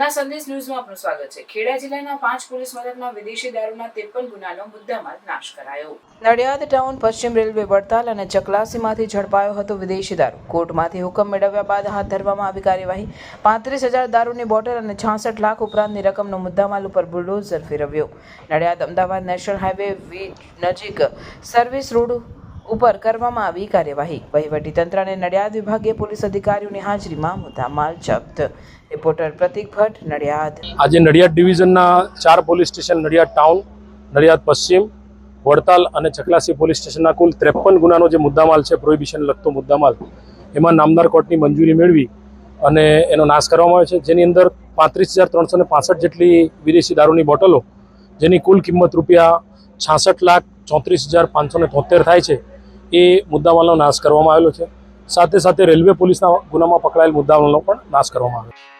નડિયાદ સંદેશ ન્યૂઝમાં આપનું સ્વાગત છે. ખેડા જિલ્લાના પાંચ પોલીસ મથકમાં વિદેશી દારૂના ત્રેપન ગુનાનો મુદ્દામાલ નાશ કરાયો. નડિયાદ ટાઉન, પશ્ચિમ રેલવે વડતાલ અને ચકલાસીમાંથી ઝડપાયો હતો વિદેશી દારૂ. કોર્ટમાંથી હુકમ મેળવ્યા બાદ હાથ ધરવામાં આવી કાર્યવાહી. પાંત્રીસ હજાર દારૂની બોટલ અને છાસઠ લાખ ઉપરાંતની રકમનો મુદ્દામાલ ઉપર બુલડોઝર ફેરવ્યો. નડિયાદ અમદાવાદ નેશનલ હાઈવે નજીક સર્વિસ રોડ ઉપર કરવામાં આવી કાર્યવાહી. વહીવટી તંત્ર અને નડિયાદ વિભાગીય પોલીસ અધિકારીઓની હાજરીમાં મુદ્દામાલ જપ્ત. રિપોર્ટર પ્રતિક ભટ્ટ, નડિયાદ. આજે નડિયાદ ડિવિઝનના ચાર police station, Nadiad town, Nadiad પશ્ચિમ, વડતાલ અને ચકલાસી પોલીસ સ્ટેશનના કુલ ત્રેપન ગુનાનો જે મુદ્દામાલ છે, પ્રોહિબિશન લગતો મુદ્દામાલ, એમાં નામદાર કોર્ટની મંજૂરી મેળવી અને એનો નાશ કરવામાં આવ્યો છે. જેની અંદર પાંત્રીસ હજાર ત્રણસો પાસઠ જેટલી વિદેશી દારૂની બોટલો, જેની કુલ કિંમત રૂપિયા છાસઠ લાખ ચોત્રીસ હજાર પાંચસો તોતેર થાય છે. એ મુદ્દામાલનો નાશ કરવામાં આવેલો છે. સાથે સાથે રેલવે પોલીસના ગુનામાં પકડાયેલ મુદ્દામાલનો પણ નાશ કરવામાં આવ્યો પ્રાર્થના